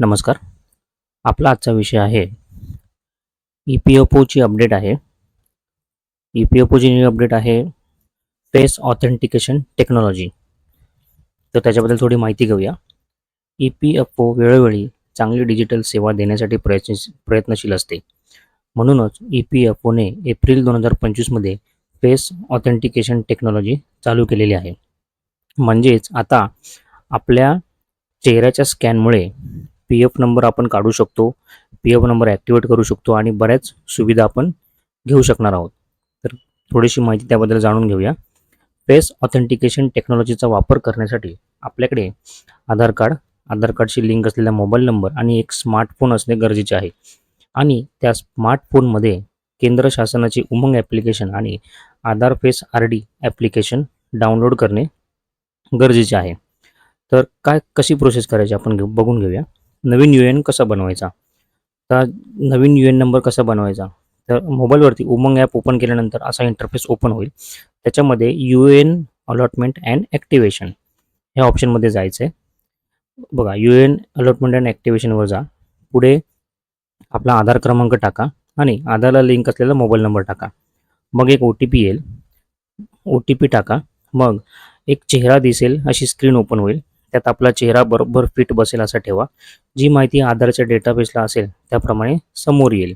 नमस्कार. आपला आजचा विषय आहे ई पी एफ ओची अपडेट आहे. ई पी एफ ओची न्यू अपडेट आहे फेस ऑथेंटिकेशन टेक्नॉलॉजी तर त्याच्याबद्दल थोडी माहिती घेऊया. ई पी एफ ओ वेळोवेळी चांगली डिजिटल सेवा देण्यासाठी प्रयत्न प्रयत्नशील असते. म्हणूनच ई पी एफ ओने एप्रिल दोन हजार पंचवीसमध्ये फेस ऑथेंटिकेशन टेक्नॉलॉजी चालू केलेली आहे. म्हणजेच आता आपल्या चेहऱ्याच्या स्कॅनमुळे पी एफ नंबर आपण काढू शकतो. पी एफ नंबर ॲक्टिवेट करू शकतो आणि बऱ्याच सुविधा आपण घेऊ शकणार आहोत. तर थोडीशी माहिती त्याबद्दल जाणून घेऊया. फेस ऑथेंटिकेशन टेक्नॉलॉजीचा वापर करण्यासाठी आपल्याकडे आधार कार्ड आधार कार्डशी लिंक असलेला मोबाईल नंबर आणि एक स्मार्टफोन असणे गरजेचे आहे. आणि त्या स्मार्टफोनमध्ये केंद्र शासनाचे उमंग ॲप्लिकेशन आणि Aadhaar face R D application download करणे गरजेचे आहे. तर काय कशी प्रोसेस करायची आपण घेऊ बघून घेऊया. नवीन यू एन कसा बनवायचा? तर नवीन यू एन नंबर कसा बनवायचा? तर मोबाईलवरती उमंग ॲप ओपन केल्यानंतर असा इंटरफेस ओपन होईल. त्याच्यामध्ये U N allotment and activation ह्या ऑप्शनमध्ये जायचं आहे बघा यू एन अलॉटमेंट अँड ॲक्टिवेशनवर जा. पुढे आपला आधार क्रमांक टाका आणि आधारला लिंक असलेला मोबाईल नंबर टाका. मग एक ओ टी पी येईल. ओ टी पी टाका. मग एक चेहरा दिसेल अशी स्क्रीन ओपन होईल. त्यात आपला चेहरा बरोबर फिट बसेल असा ठेवा. जी माहिती आधारच्या डेटाबेसला असेल त्याप्रमाणे समोर येईल.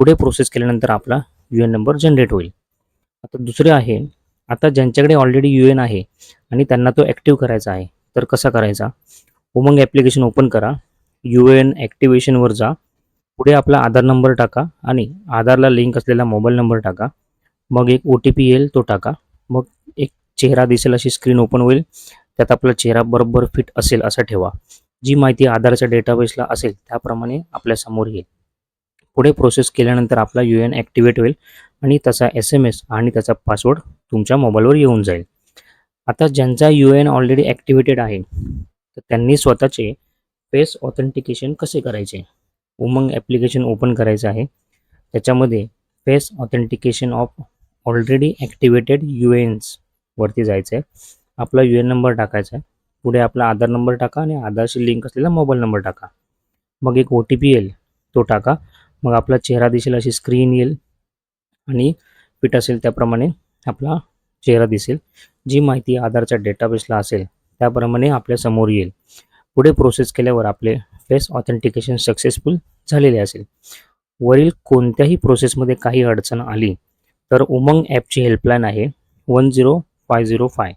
पुढे प्रोसेस केल्यानंतर आपला यू एन नंबर जनरेट होईल. आता दुसरे आहे आता ज्यांच्याकडे ऑलरेडी यू एन आहे आणि त्यांना तो ॲक्टिव्ह करायचा आहे तर कसा करायचा? उमंग ॲप्लिकेशन ओपन करा. यू एन ॲक्टिवेशनवर जा. पुढे आपला आधार नंबर टाका आणि आधारला लिंक असलेला मोबाईल नंबर टाका. मग एक ओ टी पी येईल तो टाका. मग एक चेहरा दिसेल अशी स्क्रीन ओपन होईल. त्यात आपला चेहरा बरोबर फिट असेल असं ठेवा. जी माहिती आधारच्या डेटाबेसला असेल त्याप्रमाणे आपल्यासमोर येईल. पुढे प्रोसेस केल्यानंतर आपला यू एन ॲक्टिवेट होईल आणि त्याचा एस एम एस आणि त्याचा पासवर्ड तुमच्या मोबाईलवर येऊन जाईल. आता ज्यांचा यू एन ऑलरेडी ॲक्टिवेटेड आहे तर त्यांनी स्वतःचे फेस ऑथेंटिकेशन कसे करायचे? उमंग ॲप्लिकेशन ओपन करायचं आहे. त्याच्यामध्ये face authentication of already activated U एन्स वरती जायचं आहे आपला यू एन नंबर टाकायचा आहे. पुढे आपला आधार नंबर टाका आणि आधारशी लिंक असलेला मोबाईल नंबर टाका. मग एक ओ टी पी येईल. तो टाका. मग आपला चेहरा दिसेल अशी स्क्रीन येईल. आणि फिट असेल त्याप्रमाणे आपला चेहरा दिसेल. जी माहिती आधारच्या डेटाबेसला असेल त्याप्रमाणे आपल्यासमोर येईल. पुढे प्रोसेस केल्यावर आपले फेस ऑथेंटिकेशन सक्सेसफुल झालेले असेल. वरील कोणत्याही प्रोसेसमध्ये काही अडचण आली तर उमंग ॲपची हेल्पलाईन आहे one zero five zero five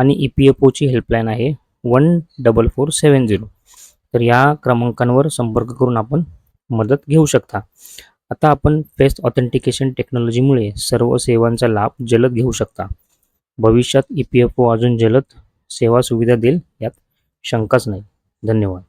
आणि ई पी एफ ओची हेल्पलाईन आहे one double four seven zero तर या क्रमांकांवर संपर्क करून आपण मदत घेऊ शकता. आता आपण फेस ऑथेंटिकेशन टेक्नॉलॉजीमुळे सर्व सेवांचा लाभ जलद घेऊ शकता. भविष्यात ई पी एफ ओ अजून जलद सेवा सुविधा देईल यात शंकाच नाही. धन्यवाद.